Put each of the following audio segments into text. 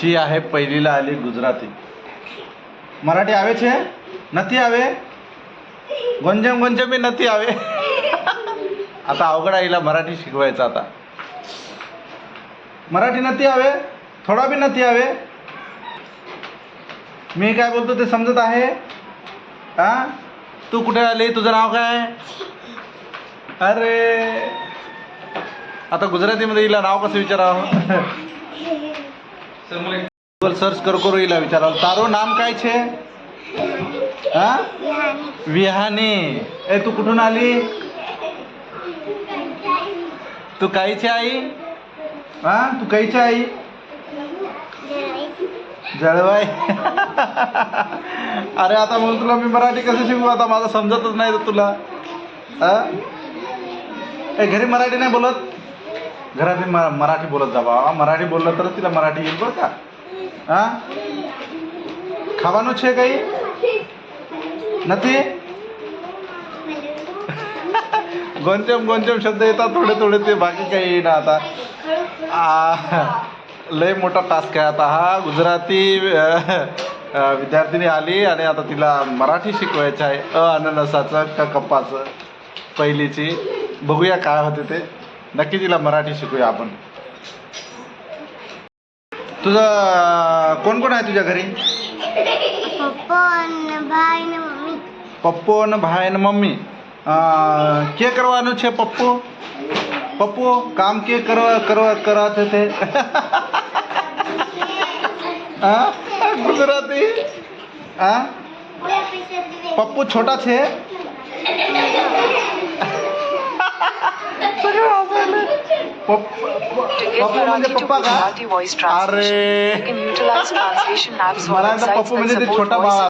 शी आहे पहिलीला आली गुजराती. मराठी आवे छे? नती आवे? गोंजम गोंजमी नती आवे? आता अवघड आईला मराठी शिकवायचं आता. मराठी नती आवे? थोडा बी नती आवे? मी काय बोलतो ते समजत आहे? हा तू कुठे आली? तुझं नाव काय? अरे! आता गुजरातीमध्ये हिला नाव कसं विचारावं? गुगल सर्च करू करू हिला विचारावं. तारो नाम काय छे? हा? विहानी. ए तू कुठून आली? तू काहीची आई? हा? तू काहीची आई? जळवाई. अरे आता मग तुला मी मराठी कसं शिकू? आता माझं समजतच नाही तर तुला. हा? ए, घरी मराठी नाही बोलत? घरातली म मराठी बोलत जा बाबा मराठी बोललं तर तिला मराठी येईल बरं का? हा खावानुच आहे काही? नती गोंचम गोंजम शब्द येतात थोडे थोडे ते बाकी काही येईना आता. लय मोठा टास्क आहे आता हा. गुजराती विद्यार्थिनी आली आणि आता तिला मराठी शिकवायचं आहे. अ अननसाचं क कप्पाचं पहिलीची. बघूया काय होते ते. नक्की तिला मराठी शिकूया आपण तुझं कोण कोण आहे तुझ्या घरी पप्पा અને ભાઈ ને મમ્મી પપ્પો અને ભાઈ અને મમ્મી અ, કે કરવાનું છે પપ્પો પપ્પો કામ કે કરવા કરવા કરાતે તે હા ગુજરાતી હા પપ્પુ છોટા છે or मला तर websites પપ્પુ that म्हणजे તે support છોટા voice બાળા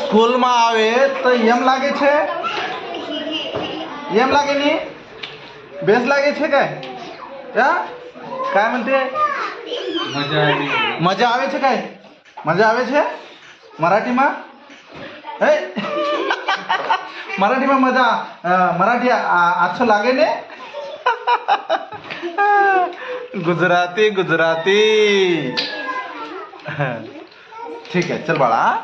સ્કૂલમાં આવે તો એમ લાગે છે એમ લાગે ની બેસ લાગે છે काय हा? काय म्हणते મજા આવે છે काय મજા આવે છે મરાઠીમાં હે मराठी मग माझा मराठी अच्छो लागे ने गुजराती गुजराती. ठीक आहे चल बाळा.